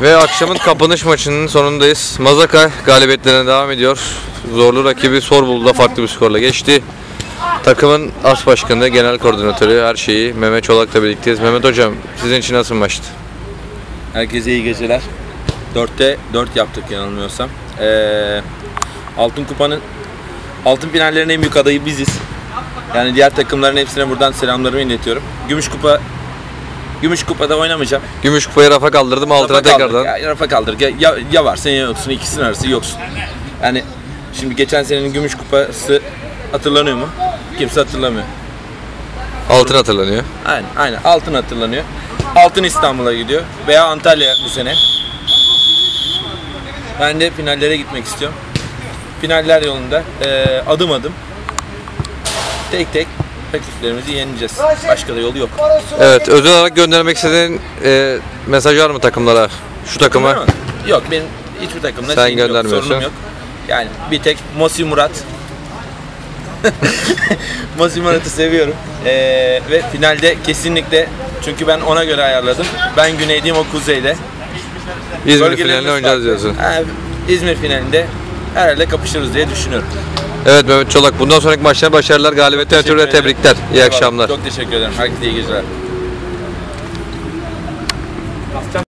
Ve akşamın kapanış maçının sonundayız. Mazaka galibiyetlerine devam ediyor. Zorlu rakibi Sorbulu'da farklı bir skorla geçti. Takımın as başkanı, genel koordinatörü, her şeyi Mehmet Çolak'la birlikteyiz. Mehmet Hocam sizin için nasıl maçtı? Herkese iyi geceler. 4'te 4 yaptık yanılmıyorsam. Ee, Altın Kupa'nın Altın finallerin en büyük adayı biziz. Yani diğer takımların hepsine buradan selamlarımı iletiyorum. Gümüş Kupa Gümüş Kupa'da oynamayacağım. Gümüş kupayı rafa kaldırdım altına Rafa kaldır. tekrardan. Ya, rafa kaldır. Ya, ya, varsın ya yoksun. İkisinin arası yoksun. Yani şimdi geçen senenin Gümüş Kupası hatırlanıyor mu? Kimse hatırlamıyor. Altın hatırlanıyor. Aynen, aynen. Altın hatırlanıyor. Altın İstanbul'a gidiyor. Veya Antalya bu sene. Ben de finallere gitmek istiyorum. Finaller yolunda eee, adım adım tek tek rakiplerimizi yeneceğiz. Başka da yolu yok. Evet özel olarak göndermek istediğin e, mesaj var mı takımlara? Şu takıma. Yok benim hiçbir takımda Sen şeyim yok, göndermiyorsun. sorunum yok. Yani bir tek Mosi Murat. Mosi Murat'ı seviyorum. Eee, ve finalde kesinlikle çünkü ben ona göre ayarladım. Ben güneydeyim o kuzeyde. İzmir Bölgelerimiz finalinde oynayacağız farklı. diyorsun. Ha, İzmir finalinde herhalde kapışırız diye düşünüyorum. Evet Mehmet Çolak bundan sonraki maçlara başarılar, galibiyetler ötürü de tebrikler. İyi akşamlar. Çok teşekkür ederim. Herkese iyi geceler.